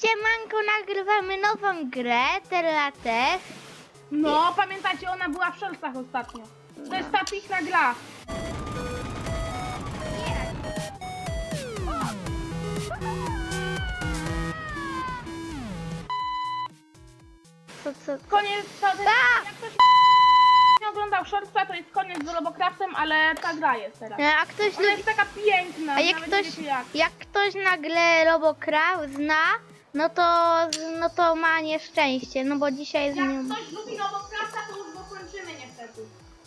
siemanko, nagrywamy nową grę, Terlatech. No, pamiętacie, ona była w Szolcach ostatnio. To jest ta piękna gra. Co, co? Koniec, to, to, Tak! jak ktoś nie oglądał Szolca, to jest koniec z Robocraftem, ale ta gra jest teraz. E, A ktoś Ona lubi... jest taka piękna, A jak nawet ktoś, nie wiecie jak. jak ktoś nagle Robocraft zna, no to, no to ma nieszczęście, no bo dzisiaj z Jak nią... ktoś lubi Robocrafta, to już go kończymy niestety.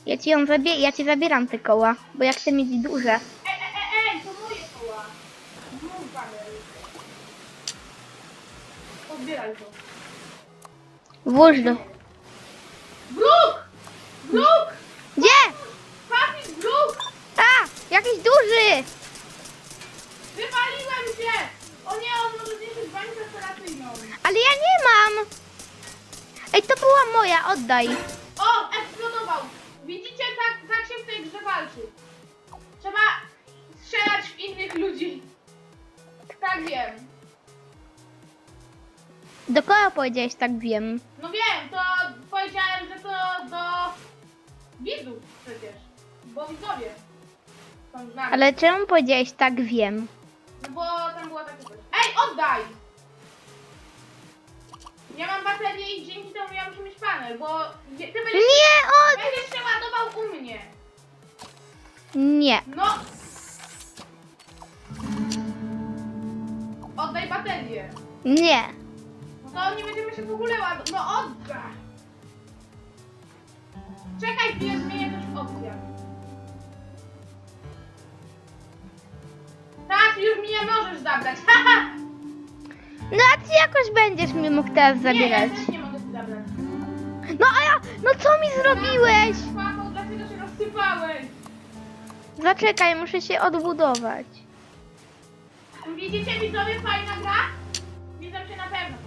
Ja ci ją zabie... ja ci zabieram te koła, bo ja chcę mieć duże. Ej, ej, ej, ej, to moje koła. Mów kamery. Odbieraj to. Włóż do... Bruk! Bruk! Gdzie? Papi, bruk! A! Jakiś duży! Wywaliłem się! O nie, on może zniszczyć bańkę operacyjną. Ale ja nie mam! Ej, to była moja, oddaj. O, eksplodował! Widzicie, tak, tak się w tej grze walczy. Trzeba strzelać w innych ludzi. Tak wiem. Do kogo powiedziałeś, tak wiem. No wiem, to powiedziałem, że to do widzów przecież. Bo widzowie są z nami. Ale czemu powiedziałeś, tak wiem? Oddaj! Ja mam baterię i dzięki temu ja muszę mieć panel, bo ty będziesz, Nie, od... będziesz się ładował u mnie. Nie. No! Oddaj baterię. Nie. No to nie będziemy się w ogóle ładować. No oddaj! Czekaj, chwilę, zmienię też w opcjach. Tak, już mi nie możesz zabrać. Haha! No a ty jakoś będziesz mi mógł teraz Nie, ja zabierać. też nie mogę ci zabrać. No a ja, no co mi zrobiłeś? Paweł, dlaczego się rozsypałeś? Zaczekaj, muszę się odbudować. Widzicie widzowie, fajna gra? Widzą się na pewno.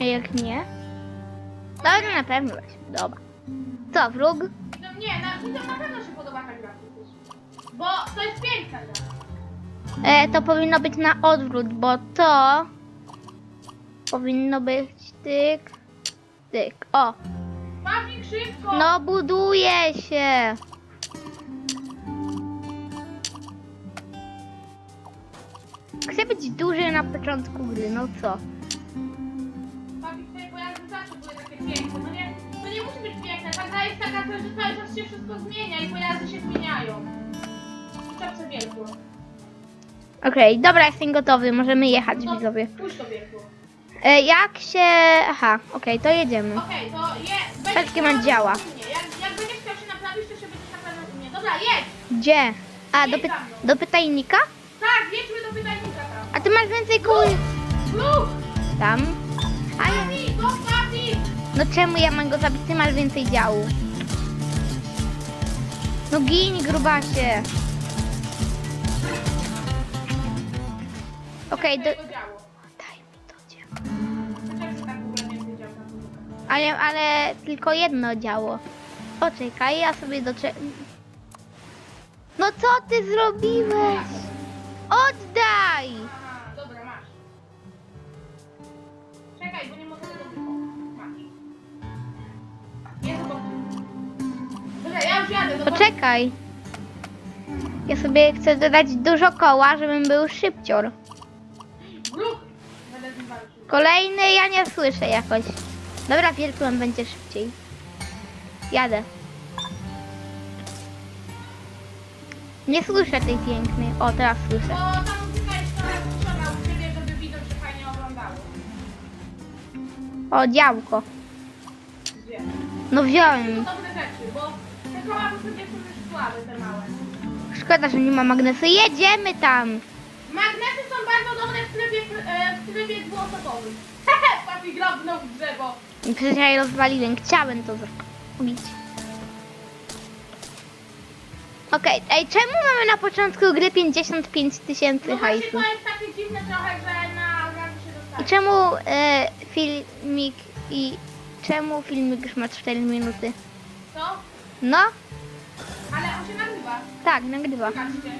A jak nie? Dobra, na pewno weźmy, dobra. Co, wróg? Widzą, nie, na, widzom na pewno się podoba ta gra. Bo to jest piękna gra. E, to powinno być na odwrót, bo to powinno być tyk, tyk. O, Pawik, szybko! no buduje się. Chcę być duży na początku gry, no co? Pawik, twoje pojazdy zawsze były takie piękne. No nie, to nie musi być piękne. Ta gra jest taka, że cały czas się wszystko zmienia i pojazdy się zmieniają. Czapce wiertło. Okej, dobra, jestem gotowy, możemy jechać, No, widzowie. To. E, jak się... Aha, okej, to jedziemy. Okej, to je... będziesz Wszystkie działa. u mnie. Jak, jak będziesz chciał się naprawić, to się będziesz u mnie. Dobra, jedź! Gdzie? A, do, py do pytajnika? Tak, jedźmy do pytajnika tam. A ty masz więcej kul... Lub! Tam. A ja... Papi, go papi! No czemu ja mam go zabić? Ty masz więcej działu. No gin, grubasie. Okej, do... Daj mi to było? Ale, ale tylko jedno działo. Poczekaj, ja sobie doczę... No co ty zrobiłeś? Oddaj! Aha, dobra, masz. Czekaj, bo nie mogę tego wykonać. Masz. Jest obok. Dobra, ja już jadę. Do Poczekaj. Ja sobie chcę dodać dużo koła, żebym był szybcior. Kolejny ja nie słyszę jakoś. Dobra, wielki będzie szybciej. Jadę. Nie słyszę tej pięknej. O, teraz słyszę. ta muzyka jest trochę u ciebie, żeby widok się fajnie oglądało. O, działko. Dwie. No To wziąłem. dobre rzeczy, bo te koła to sobie są już słabe, te małe. Szkoda, że nie ma magnesu. Jedziemy tam. Magnesy są bardzo dobre w trybie, e, w trybie dwuosobowym. Hehe, papi grabnął w drzewo. Przecież ja rozwaliłem. Chciałem to zrobić. Okej, ej, czemu mamy na początku gry 55 tysięcy No właśnie hajsu? to jest takie dziwne trochę, że na się I dostaje. czemu e, filmik i czemu filmik już ma 4 minuty? Co? No, Ale on się nagrywa. tak, nagrywa. Patrzcie.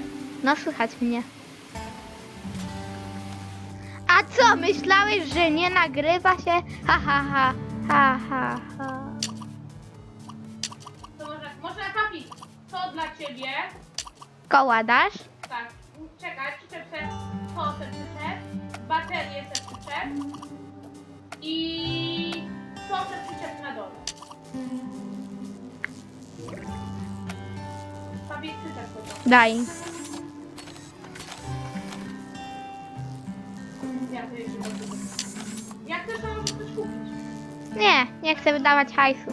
No, słychać mnie. A co, myślałeś, że nie nagrywa się? Ha, ha, ha, ha, ha, ha. To może, może papi, to dla ciebie. Koła dasz? Tak, czekaj, przyczep se, to se przyczep, baterię se przyczep i to se przyczep na dole. Papi, przyczep to to. Ja to to możesz coś kupić. Nie, nie chcę wydawać hajsu.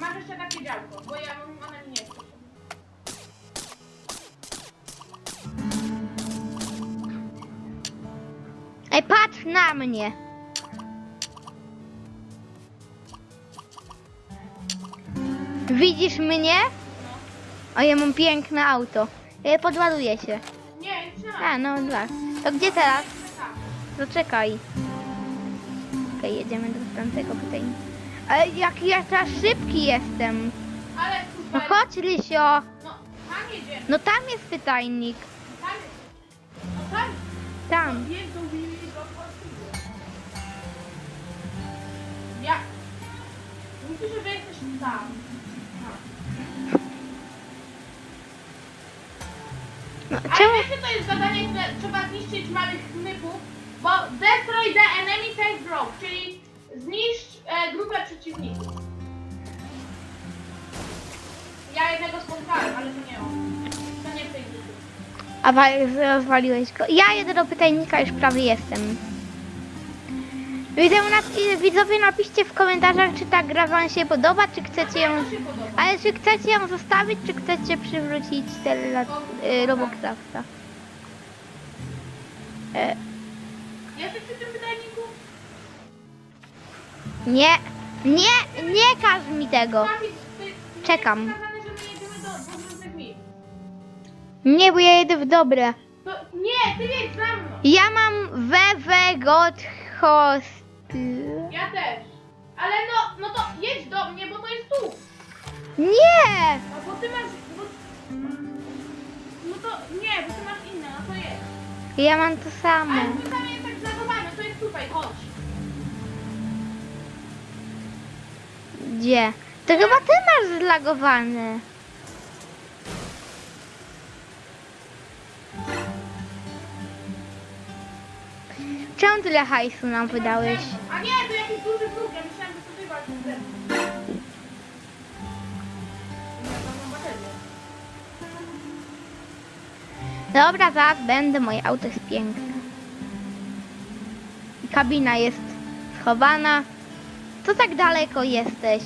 Masz jeszcze takie działko, bo ja mam, mi nie chce. Ej, patrz na mnie. Widzisz mnie? O, ja mam piękne auto. E, Podładuje się. Nie, już nie ma. A, no dobra. To gdzie teraz? Zaczekaj. Okej, jedziemy do tamtego pytania. Ale jak ja teraz szybki jestem. Ale No chodź, Rysio. No, tam jedziemy. No tam jest pytajnik. Tam jest. No tam. Tam. Portugalii. Jak? Mówisz, że jesteś tam. A czemu? wiecie, to jest zadanie, które trzeba zniszczyć małych knypów, bo destroy the enemy tank group, czyli zniszcz e, grupę przeciwników. Ja jednego spotkałem, ale to nie on. To nie w tej grupie. A wa- rozwaliłeś go. Ja jedę do pytajnika, już prawie jestem. Widzę, na, widzowie napiszcie w komentarzach, czy ta gra wam się podoba, czy chcecie ją... Ale czy chcecie ją zostawić, czy chcecie przywrócić te lat, y, Robocrafta? E, Jesteś przy tym pytajniku? nie, nie, nie każ mi tego. Ty- Czekam. Nie, bo ja jedę w dobre. To, nie, ty jedź za mną. Ja mam Wewe Host. Ja też. Ale no, no to jedź do mnie, bo to jest tu. Nie! No bo ty masz... Bo, no to nie, bo ty masz inne, no to jest. Ja mam to samo. Ale ty tam jest tak zlagowane, to jest tutaj, chodź. Gdzie? To chyba ty masz zlagowane. Czemu tyle hajsu nam wydałeś? A nie, to jakiś duży próg, ja że to. Dobra, zaraz będę, moje auto jest piękne. Kabina jest schowana. Co tak daleko jesteś?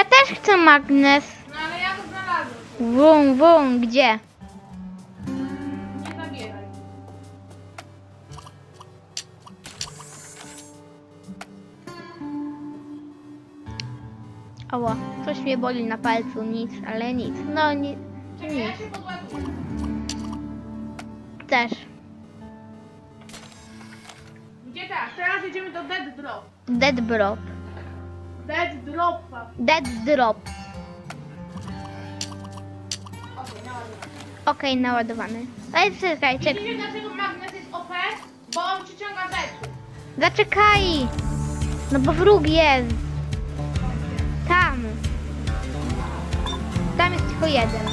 Ja też chcę magnes. No ale ja go znalazłem. Wum, wum, gdzie? Nie zabieraj. Oło, coś mnie boli na palcu, nic, ale nic. No nic, Czekaj, ja nic. się podładuję. Też. Gdzie tak? Teraz jedziemy do Dead Drop. Dead drop. Dead Drop. Dead drop. Okej. Okej, naładowany. Ale czekaj, czekaj. Widzicie dlaczego magnes jest OP? Bo on przyciąga rzeczy. Zaczekaj! No bo wróg jest. Tam. Tam jest tylko jeden.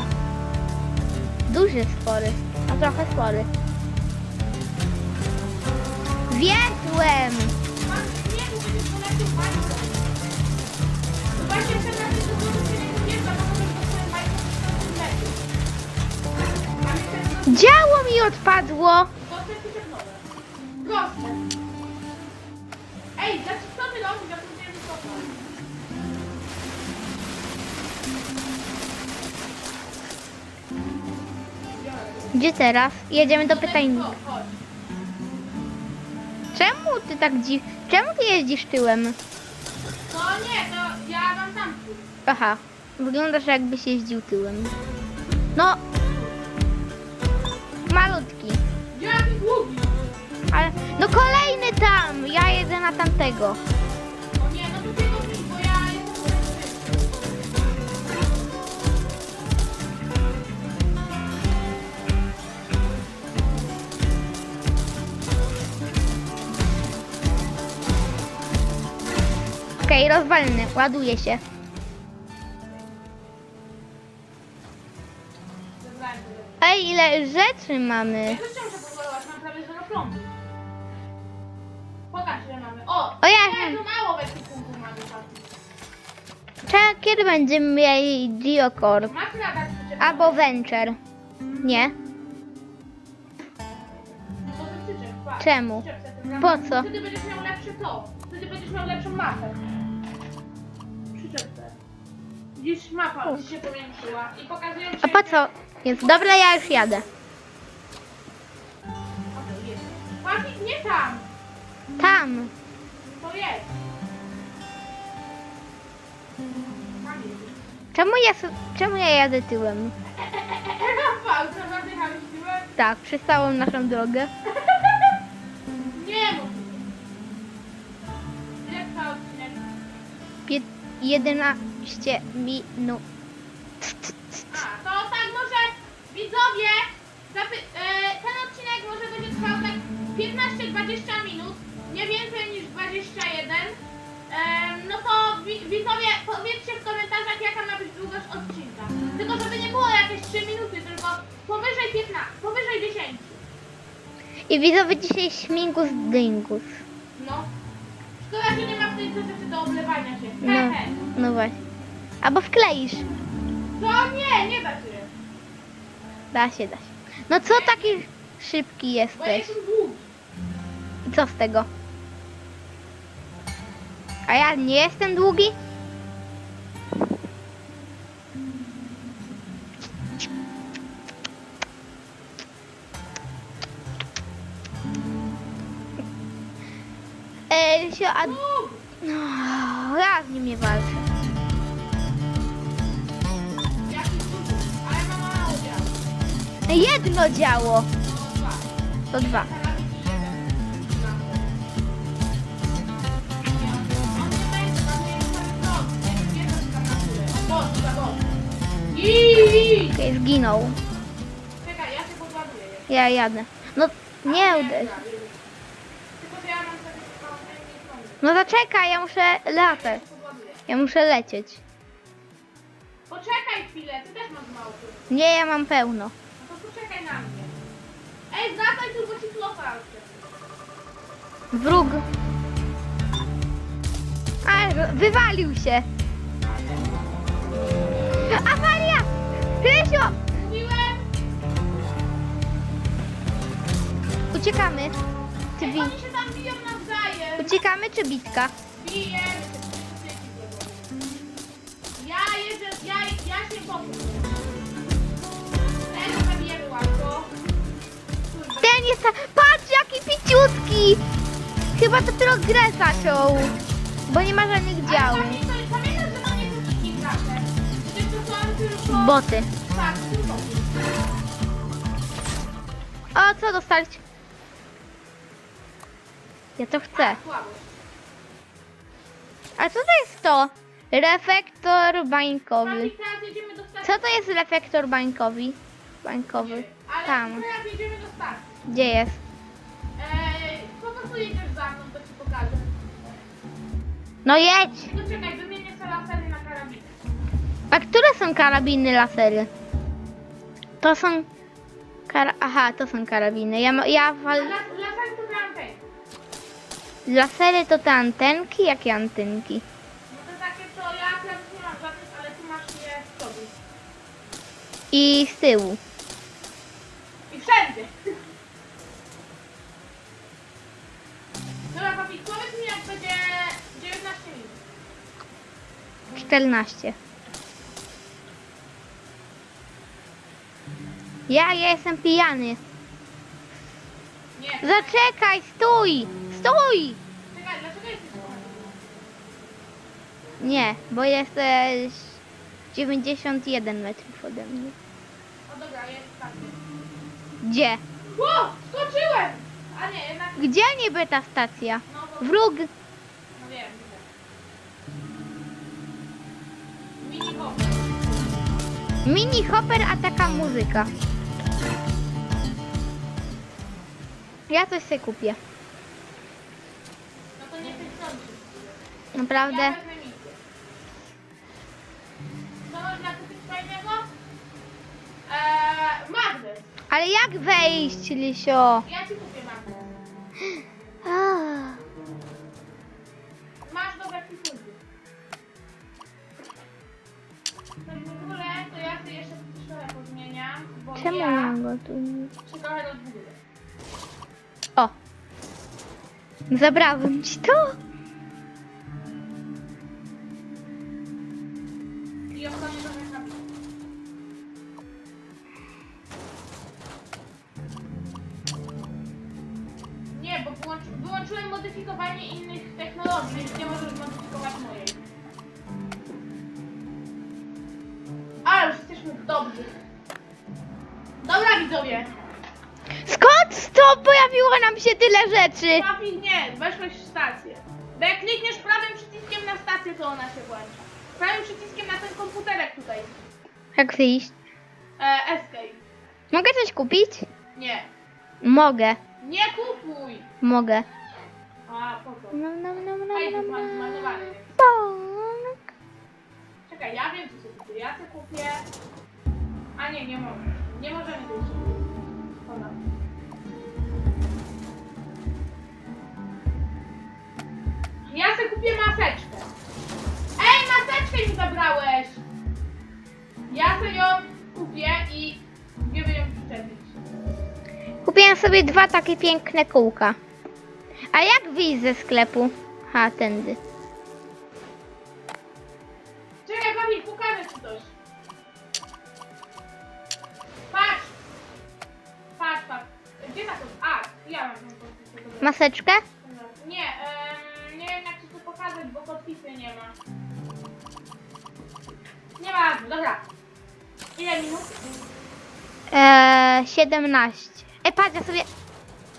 Duży, spory. A trochę spory. Wiertłem! Działo mi odpadło! proste przyczepnowe. Proste. Ej, znaczy co ty robisz? Ja. Gdzie teraz? Jedziemy do pytajnika. Czemu ty tak dzi... Czemu ty jeździsz tyłem? No nie, to ja mam tam. Aha. Wyglądasz jakbyś jeździł tyłem. No. Malutki. Jaki długi? Ale, no kolejny tam! Ja jedę na tamtego. O nie, Okej, rozwalny, ładuje się. Ile rzeczy mamy. też muszę pozwolić, mam prawie zero. Pokaż ile mamy. O! O, ja- to mało ekwipunku mamy. Czekaj, kiedy będziemy mieli? Masz przyczep. Albo Venture. Nie? Patrz. Czemu? Po co? Wtedy będziesz miał lepsze to. Wtedy będziesz miał lepszą mapę. Widzisz, mapa ci się powiększyła i pokazują ci... A po co? Jest dobra, ja już jadę. Patrz, nie tam! Tam. To jest. Tam jest. Czemu ja, s- czemu ja jadę tyłem? Rafał, co zadychałeś tyłem? Tak, przez całą naszą drogę. Nie mów. Ile trwa odcinek? Pię- 11 minut. A, to tak może widzowie, zapy- e, ten odcinek może będzie trwał tak 15-20 minut, nie więcej niż 21. Em, no to wi- widzowie, powiedzcie w komentarzach jaka ma być długość odcinka. Tylko żeby nie było jakieś 3 minuty, tylko powyżej 15, powyżej 10. I widzowie dzisiaj śmigus dyngus. No. Szkoda, że nie ma w tej rzeczy do oblewania się. No, no właśnie. Albo wkleisz. To nie, nie da się. Da się, da się. No co taki szybki Bo ja jesteś? jestem długi. I co z tego? A ja nie jestem długi? Ej, się, a... No, ja z nim nie walczę. Jaki O, boż, za boż. Iii! Okej, zginął. Czekaj, ja się podładuję. Ja jadę. No, nie uderz. No zaczekaj, ja muszę latać. Ja muszę lecieć. Poczekaj chwilę, ty też masz mało. Nie, ja mam pełno. No to poczekaj na mnie. Ej, wracaj tu, bo ci flopa Wróg. A, wywalił się. Awaria! Krysio! Mówiłem! Uciekamy. Ej, bi- oni się tam biją nawzajem. Uciekamy czy bitka? Biję. Ja jeżdżę, ja, ja się popnę. Kurwa. Ten jest... ta- Patrz, jaki piciutki! Chyba dopiero grę zaczął. Bo nie ma żadnych Ale działów. że to są tylko... Boty. Tak, tylko. O, co dostać? Ja to chcę. Słabo. A co to jest to? Reflektor bańkowy. Patrz, teraz jedziemy do stacji. Co to jest reflektor bańkowy? Bańkowy. Ale Tam. teraz jedziemy do stacji. Gdzie jest? Eee, po prostu jedziesz za mną, to ci pokażę. No jedź! No czekaj, wymienię sobie lasery na karabiny. A które są karabiny lasery? To są... Kara... Aha, to są karabiny. Ja, ja wal... Las, lasery to te anteny. Lasery to te antenki? Jakie antenki? No to takie, to ja akurat nie mam żadnych, ale tu masz je z przodu. I z tyłu. I wszędzie. Dobra, papi, powiedz mi jak będzie 19 minut. 14. Ja, ja jestem pijany. Nie. Zaczekaj, stój! Stój! Czekaj, dlaczego jesteś kochany? Nie, bo jesteś 91 metrów ode mnie. O dobra, jest stacja. Gdzie? Ło, skoczyłem! A nie, jednak... Gdzie niby ta stacja? No, bo... Wróg. No wiem, Mini hop. Mini hopper, a taka muzyka. Ja coś sobie kupię. No to nie strony. Naprawdę? Ja wezmę misję. Co można kupić fajnego? Eee, magnes. Ale jak wejść, Lisio? Ja ci kupię tu. O! Zabrałem ci to? Nie, bo wyłączy, wyłączyłem modyfikowanie innych technologii, więc nie możesz modyfikować mojej. Ale już jesteśmy dobrzy. Dobra widzowie, Skąd to pojawiło nam się tyle rzeczy? Papi, nie, weszłeś w stację. Bo jak klikniesz prawym przyciskiem na stację, to ona się włącza. Prawym przyciskiem na ten komputerek tutaj. Jak wyjść? E, escape. Mogę coś kupić? Nie. Mogę. Nie kupuj! Mogę. A, po co? Nom, nom, nom, nom, Hej, nom, mam nom. zmarnowany. Czekaj, ja wiem, co sobie kupię. Ja sobie kupię... A nie, nie mogę. Nie możemy. Ona. Ja sobie kupię maseczkę. Ej, maseczkę mi zabrałeś! Ja sobie ją kupię i wiemy ją przyczepić. Kupiłem sobie dwa takie piękne kółka. A jak wyjść ze sklepu? Ha, tędy. Kotwicę. Maseczkę? Nie, em, nie wiem jak ci to pokazać, bo kotwicy nie ma. Nie ma, dobra. Ile minut? Eee, 17. E, patrz, ja sobie...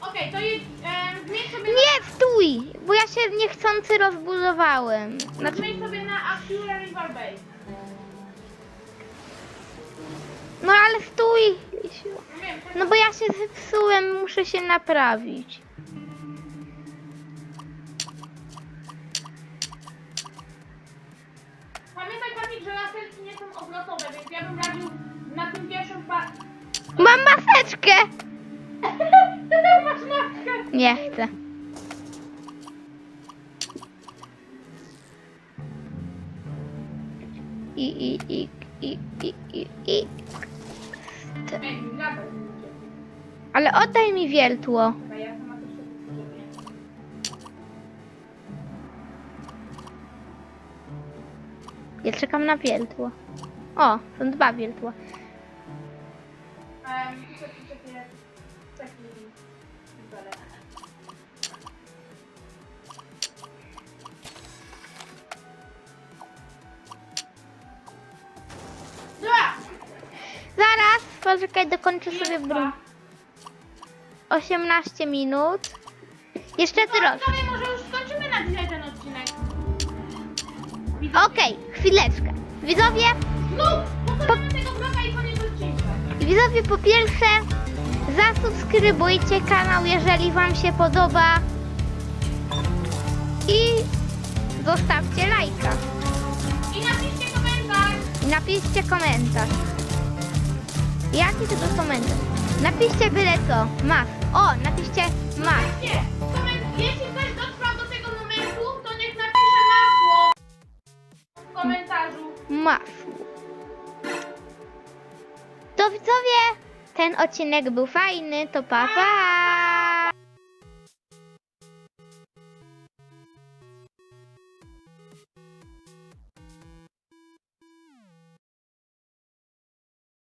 Okej, to jedź, em, zmień sobie Nie, stój! Bo ja się niechcący rozbudowałem. na, Znaczy, zmień sobie na Actual River Bay. no ale stój! Lisiu. No bo ja się zepsułem, muszę się naprawić. Pamiętaj Patryk, że laserki nie są obrotowe, więc ja bym radził na tym pierwszym pa... Mam maseczkę! Ty masz maskę! Nie chcę. I, i, i, i, i, i, i. Gadaj. Ale oddaj mi wiertło. Ja czekam na wiertło. O, są dwa wiertła. Poczekaj, dokończę sobie brud. dwa. 18 minut. Jeszcze No, trochę. widzowie, może już skończymy na dzisiaj ten odcinek. Widzowie. Okej, chwileczkę. Widzowie, Znów! Pokonamy tego bloka i koniec odcinka. widzowie, po pierwsze, zasubskrybujcie kanał, jeżeli Wam się podoba. I zostawcie lajka. I napiszcie komentarz. I napiszcie komentarz. Jaki to był komentarz? Napiszcie byle co. Mas. O, napiszcie mas. Nie, koment- jeśli ktoś dotrwał do tego momentu, to niech napisze masło w komentarzu. Masło. To widzowie, ten odcinek był fajny, to pa pa.